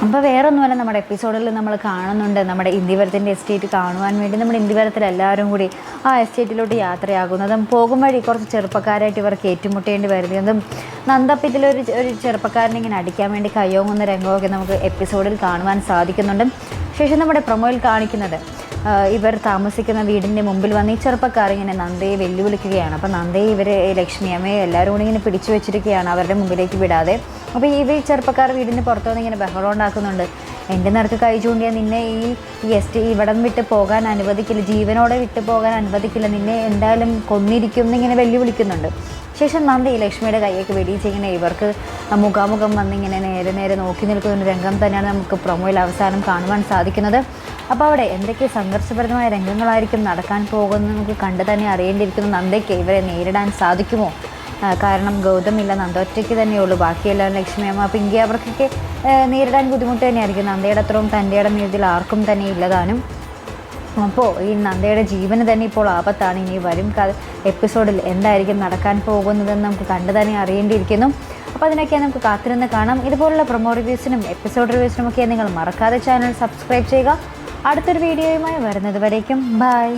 അപ്പോൾ വേറൊന്നുമല്ല നമ്മുടെ എപ്പിസോഡിൽ നമ്മൾ കാണുന്നുണ്ട്. നമ്മുടെ ഇന്ദിവരത്തിന്റെ എസ്റ്റേറ്റ് കാണുവാൻ വേണ്ടി നമ്മുടെ ഇന്ദിവരത്തിൽ എല്ലാവരും കൂടി ആ എസ്റ്റേറ്റിലോട്ട് യാത്രയാകുന്നതും പോകും വഴി കുറച്ച് ചെറുപ്പക്കാരായിട്ട് ഇവർക്ക് ഏറ്റുമുട്ടേണ്ടി വരുന്നതും നന്ദപ്പത്തിലൊരു ഒരു ചെറുപ്പക്കാരനെ ഇങ്ങനെ അടിക്കാൻ വേണ്ടി കയ്യോങ്ങുന്ന രംഗമൊക്കെ നമുക്ക് എപ്പിസോഡിൽ കാണുവാൻ സാധിക്കുന്നുണ്ട്. ശേഷം നമ്മുടെ പ്രൊമോയിൽ കാണിക്കുന്നത് ഇവർ താമസിക്കുന്ന വീടിന്റെ മുമ്പിൽ വന്ന് ഈ ചെറുപ്പക്കാർ ഇങ്ങനെ നന്ദയെ വെല്ലുവിളിക്കുകയാണ്. അപ്പോൾ നന്ദയെ ഇവർ ലക്ഷ്മിയമ്മയെ എല്ലാവരും കൂടി ഇങ്ങനെ പിടിച്ചു വെച്ചിരിക്കുകയാണ്. അവരുടെ മുമ്പിലേക്ക് വിടാതെ അപ്പോൾ ഈ ചെറുപ്പക്കാർ വീടിന് പുറത്തു വന്ന് ഇങ്ങനെ ബഹളം ഉണ്ടാക്കുന്നുണ്ട്. എന്റെ നേർക്ക് കൈ ചൂണ്ടിയ നിന്നെ ഈ എസ്റ്റ് ഇവിടം വിട്ട് പോകാൻ അനുവദിക്കില്ല ജീവനോടെ വിട്ട് പോകാൻ അനുവദിക്കില്ല നിന്നെ എന്തായാലും കൊന്നിരിക്കും എന്നിങ്ങനെ വെല്ലുവിളിക്കുന്നുണ്ട്. ശേഷം നന്ദി ലക്ഷ്മിയുടെ കൈയൊക്കെ വെടിയിച്ച് ഇങ്ങനെ ഇവർക്ക് മുഖാമുഖം വന്നിങ്ങനെ നേരെ നേരെ നോക്കി നിൽക്കുന്ന രംഗം തന്നെയാണ് നമുക്ക് പ്രൊമോയിൽ അവസാനം കാണുവാൻ സാധിക്കുന്നത്. അപ്പോൾ അവിടെ എന്തൊക്കെ സംഘർഷപരമായ രംഗങ്ങളായിരിക്കും നടക്കാൻ പോകുന്നത് നമുക്ക് കണ്ടു തന്നെ അറിയേണ്ടിയിരിക്കുന്നു. നന്ദയ്ക്ക് ഇവരെ നേരിടാൻ സാധിക്കുമോ? കാരണം ഗൗതമില്ല നന്ദ ഒറ്റയ്ക്ക് തന്നെയുള്ളൂ. ബാക്കിയെല്ലാം ലക്ഷ്മിയമ്മ പിങ്കി അവർക്കൊക്കെ നേരിടാൻ ബുദ്ധിമുട്ട് തന്നെയായിരിക്കും. നന്ദയുടെ അത്രയും തന്റെയുടെ മീതിൽ ആർക്കും തന്നെ ഇല്ലതാനും അപ്പോൾ ഈ നന്ദയുടെ ജീവന് തന്നെ ഇപ്പോൾ ആപത്താണ്. ഇനി വരും എപ്പിസോഡിൽ എന്തായിരിക്കും നടക്കാൻ പോകുന്നതെന്ന് നമുക്ക് കണ്ടു തന്നെ അറിയേണ്ടിയിരിക്കുന്നു. അപ്പോൾ അതിനൊക്കെ നമുക്ക് കാത്തിരുന്ന് കാണാം. ഇതുപോലുള്ള പ്രൊമോ റിവ്യൂസിനും എപ്പിസോഡ് റിവ്യൂസിനും ഒക്കെ നിങ്ങൾ മറക്കാതെ ചാനൽ സബ്സ്ക്രൈബ് ചെയ്യുക. അടുത്തൊരു വീഡിയോയുമായി വരുന്നത് വരേക്കും. ബൈ